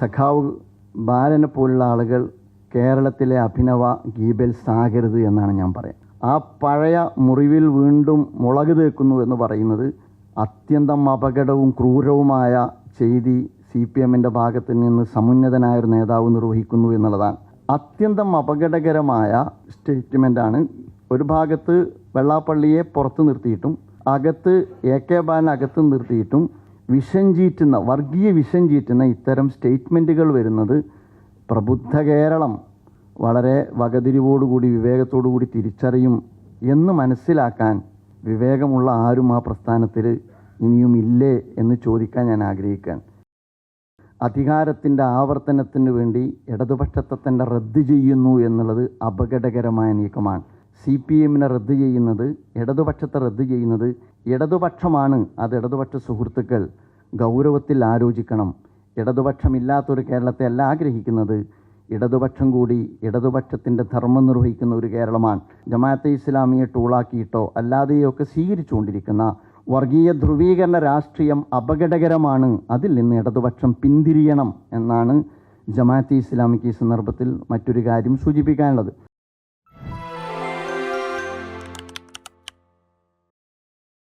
സഖാവ് ബാലനെ പോലുള്ള ആളുകൾ കേരളത്തിലെ അഭിനവ ഗീബൽസ് ആകരുത് എന്നാണ് ഞാൻ പറയാം ആ പഴയ മുറിവിൽ വീണ്ടും മുളക് തേക്കുന്നു എന്ന് പറയുന്നത് അത്യന്തം അപകടവും ക്രൂരവുമായ ചെയ്തി സി പി എമ്മിന്റെ ഭാഗത്ത് നിന്ന് സമുന്നതനായ ഒരു നേതാവ് നിർവഹിക്കുന്നു എന്നുള്ളതാണ്. അത്യന്തം അപകടകരമായ സ്റ്റേറ്റ്മെന്റാണ് ഒരു ഭാഗത്ത് വെള്ളാപ്പള്ളിയെ പുറത്ത് നിർത്തിയിട്ടും അകത്ത് എ കെ ബാലൻ അകത്ത് നിർത്തിയിട്ടും വിഷം ചീറ്റുന്ന വർഗീയ വിഷം ചീറ്റുന്ന ഇത്തരം സ്റ്റേറ്റ്മെന്റുകൾ വരുന്നത് പ്രബുദ്ധ കേരളം വളരെ വകതിരിവോടുകൂടി വിവേകത്തോടുകൂടി തിരിച്ചറിയും എന്ന് മനസ്സിലാക്കാൻ വിവേകമുള്ള ആരും ആ പ്രസ്ഥാനത്തിൽ ഇനിയും ഇല്ലേ എന്ന് ചോദിക്കാൻ ഞാൻ ആഗ്രഹിക്കാൻ അധികാരത്തിന്റെ ആവർത്തനത്തിന് വേണ്ടി ഇടതുപക്ഷത്തെ തന്നെ റദ്ദ് ചെയ്യുന്നു എന്നുള്ളത് അപകടകരമായ നീക്കമാണ്. സി പി എമ്മിനെ റദ്ദ് ചെയ്യുന്നത് ഇടതുപക്ഷത്തെ റദ്ദ് ചെയ്യുന്നത് ഇടതുപക്ഷമാണ്. അത് ഇടതുപക്ഷ സുഹൃത്തുക്കൾ ഗൗരവത്തിൽ ആലോചിക്കണം. ഇടതുപക്ഷമില്ലാത്തൊരു കേരളത്തെ അല്ല ആഗ്രഹിക്കുന്നത്. ഇടതുപക്ഷം കൂടി ഇടതുപക്ഷത്തിന്റെ ധർമ്മം നിർവഹിക്കുന്ന ഒരു കേരളമാണ്. ജമാഅത്തെ ഇസ്ലാമിയെ ടൂളാക്കിയിട്ടോ അല്ലാതെയോ ഒക്കെ സ്വീകരിച്ചുകൊണ്ടിരിക്കുന്ന വർഗീയ ധ്രുവീകരണ രാഷ്ട്രീയം അപകടകരമാണ്. അതിൽ നിന്ന് ഇടതുപക്ഷം പിന്തിരിയണം എന്നാണ് ജമാഅത്തെ ഇസ്ലാമിക്ക് ഈ സന്ദർഭത്തിൽ മറ്റൊരു കാര്യം സൂചിപ്പിക്കാനുള്ളത്.